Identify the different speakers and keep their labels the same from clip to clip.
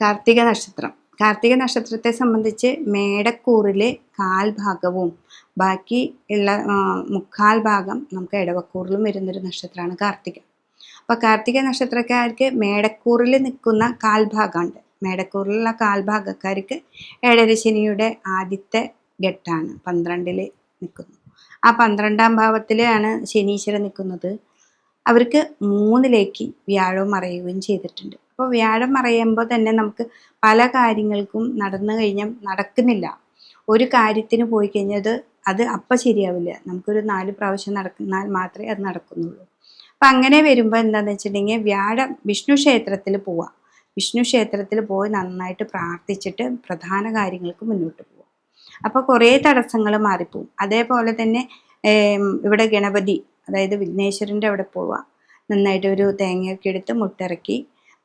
Speaker 1: കാർത്തിക നക്ഷത്രം. കാർത്തിക നക്ഷത്രത്തെ സംബന്ധിച്ച് മേടക്കൂറിലെ കാൽഭാഗവും ബാക്കി ഉള്ള മുക്കാൽ ഭാഗം നമുക്ക് ഇടവക്കൂറിലും വരുന്നൊരു നക്ഷത്രമാണ് കാർത്തിക. അപ്പോൾ കാർത്തിക നക്ഷത്രക്കാർക്ക് മേടക്കൂറിൽ നിൽക്കുന്ന കാൽഭാഗമുണ്ട്. മേടക്കൂറിലുള്ള കാൽഭാഗക്കാർക്ക് ഏഴര ശനിയുടെ ആദ്യത്തെ ഘട്ടാണ് പന്ത്രണ്ടിൽ നിൽക്കുന്നു. ആ പന്ത്രണ്ടാം ഭാവത്തിലാണ് ശനീശ്വരൻ നിൽക്കുന്നത്. അവർക്ക് മൂന്നിലേക്ക് വ്യാഴവും അറിയുകയും ചെയ്തിട്ടുണ്ട്. അപ്പോൾ വ്യാഴം മറയുമ്പോൾ തന്നെ നമുക്ക് പല കാര്യങ്ങൾക്കും നടന്നു കഴിഞ്ഞാൽ നടക്കുന്നില്ല. ഒരു കാര്യത്തിന് പോയി കഴിഞ്ഞത് അത് അപ്പം ശരിയാവില്ല. നമുക്കൊരു നാല് പ്രാവശ്യം നടന്നാൽ മാത്രമേ അത് നടക്കുന്നുള്ളൂ. അപ്പം അങ്ങനെ വരുമ്പോൾ എന്താണെന്ന് വെച്ചിട്ടുണ്ടെങ്കിൽ വ്യാഴം വിഷ്ണു ക്ഷേത്രത്തിൽ പോവാം. വിഷ്ണു ക്ഷേത്രത്തിൽ പോയി നന്നായിട്ട് പ്രാർത്ഥിച്ചിട്ട് പ്രധാന കാര്യങ്ങൾക്ക് മുന്നോട്ട് പോവാം. അപ്പോൾ കുറേ തടസ്സങ്ങൾ മാറിപ്പോവും. അതേപോലെ തന്നെ ഇവിടെ ഗണപതി അതായത് വിഘ്നേശ്വരന്റെ അവിടെ പോവാം. നന്നായിട്ട് ഒരു തേങ്ങയൊക്കെ എടുത്ത് മുട്ടിറക്കി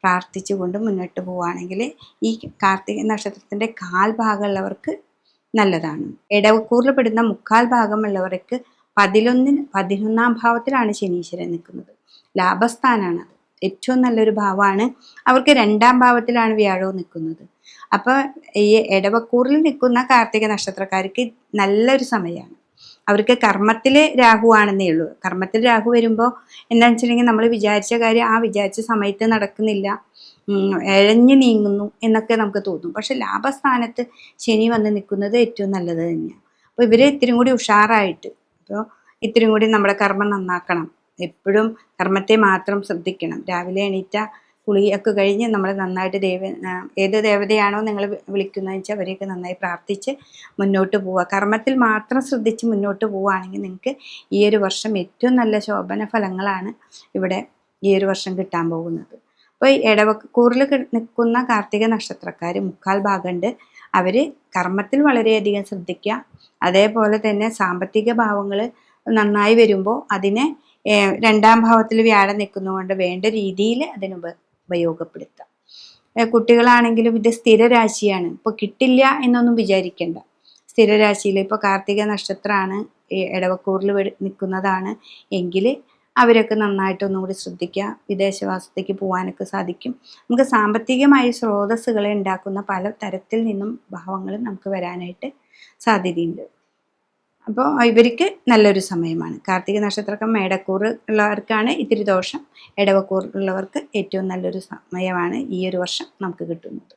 Speaker 1: പ്രാർത്ഥിച്ചുകൊണ്ട് മുന്നോട്ട് പോവുകയാണെങ്കിൽ ഈ കാർത്തിക നക്ഷത്രത്തിന്റെ കാൽഭാഗമുള്ളവർക്ക് നല്ലതാണ്. ഇടവക്കൂറിൽ പെടുന്ന മുക്കാൽ ഭാഗമുള്ളവർക്ക് പതിനൊന്നിന് പതിനൊന്നാം ഭാവത്തിലാണ് ശനീശ്വരൻ നിൽക്കുന്നത്. ലാഭസ്ഥാനാണ് ഏറ്റവും നല്ലൊരു ഭാവമാണ്. അവർക്ക് രണ്ടാം ഭാവത്തിലാണ് വ്യാഴവും നിൽക്കുന്നത്. അപ്പോൾ ഈ ഇടവക്കൂറിൽ നിൽക്കുന്ന കാർത്തിക നക്ഷത്രക്കാർക്ക് നല്ലൊരു സമയമാണ്. അവർക്ക് കർമ്മത്തിൽ രാഹു ആണെന്നേ ഉള്ളൂ. കർമ്മത്തിൽ രാഹു വരുമ്പോൾ എന്താണെന്ന് വെച്ചിട്ടുണ്ടെങ്കിൽ നമ്മൾ വിചാരിച്ച കാര്യം ആ വിചാരിച്ച സമയത്ത് നടക്കുന്നില്ല. ഇഴഞ്ഞു നീങ്ങുന്നു എന്നൊക്കെ നമുക്ക് തോന്നും. പക്ഷെ ലാഭസ്ഥാനത്ത് ശനി വന്ന് നിൽക്കുന്നത് ഏറ്റവും നല്ലത് തന്നെയാണ് അപ്പോൾ ഇവർ ഇത്തിരി കൂടി ഉഷാറായിട്ട് അപ്പോൾ ഇത്തിരി കൂടി നമ്മുടെ കർമ്മം നന്നാക്കണം. എപ്പോഴും കർമ്മത്തെ മാത്രം ശ്രദ്ധിക്കണം. രാവിലെ എണീറ്റ കുളിയൊക്കെ കഴിഞ്ഞ് നമ്മൾ നന്നായിട്ട് ദേവ ഏത് ദേവതയാണോ നിങ്ങൾ വിളിക്കുന്നതെന്ന് വെച്ചാൽ അവരെയൊക്കെ നന്നായി പ്രാർത്ഥിച്ച് മുന്നോട്ട് പോവുക കർമ്മത്തിൽ മാത്രം ശ്രദ്ധിച്ച് മുന്നോട്ട് പോവുകയാണെങ്കിൽ നിങ്ങൾക്ക് ഈ ഒരു വർഷം ഏറ്റവും നല്ല ശോഭന ഫലങ്ങളാണ് ഇവിടെ ഈ ഒരു വർഷം കിട്ടാൻ പോകുന്നത്. അപ്പോൾ ഇടവക്കൂറിൽ നിൽക്കുന്ന കാർത്തിക നക്ഷത്രക്കാർ മുക്കാൽ ഭാഗമുണ്ട് അവർ കർമ്മത്തിൽ വളരെയധികം ശ്രദ്ധിക്കുക അതേപോലെ തന്നെ സാമ്പത്തിക ഭാവങ്ങൾ നന്നായി വരുമ്പോൾ അതിനെ രണ്ടാം ഭാവത്തിൽ വ്യാഴം നിൽക്കുന്നതുകൊണ്ട് വേണ്ട രീതിയിൽ അതിന് ഉപയോഗപ്പെടുത്താം. കുട്ടികളാണെങ്കിലും ഇത് സ്ഥിരരാശിയാണ്. ഇപ്പോൾ കിട്ടില്ല എന്നൊന്നും വിചാരിക്കേണ്ട. സ്ഥിരരാശിയിൽ ഇപ്പോൾ കാർത്തിക നക്ഷത്രമാണ് ഇടവക്കൂറിൽ നിൽക്കുന്നതാണ് എങ്കിൽ അവരൊക്കെ നന്നായിട്ട് ഒന്നുകൂടി ശ്രദ്ധിക്കുക. വിദേശവാസത്തേക്ക് പോകാനൊക്കെ സാധിക്കും. നമുക്ക് സാമ്പത്തികമായി സ്രോതസ്സുകളെ ഉണ്ടാക്കുന്ന പല തരത്തിൽ നിന്നും ഭാവങ്ങളും നമുക്ക് വരാനായിട്ട് സാധ്യതയുണ്ട്. അപ്പോൾ ഇവർക്ക് നല്ലൊരു സമയമാണ്. കാർത്തിക നക്ഷത്രക്കം മേടക്കൂർ ഉള്ളവർക്കാണ് ഇത്തിരി ദോഷം. ഇടവക്കൂർ ഉള്ളവർക്ക് ഏറ്റവും നല്ലൊരു സമയമാണ് ഈ ഒരു വർഷം നമുക്ക് കിട്ടുന്നത്.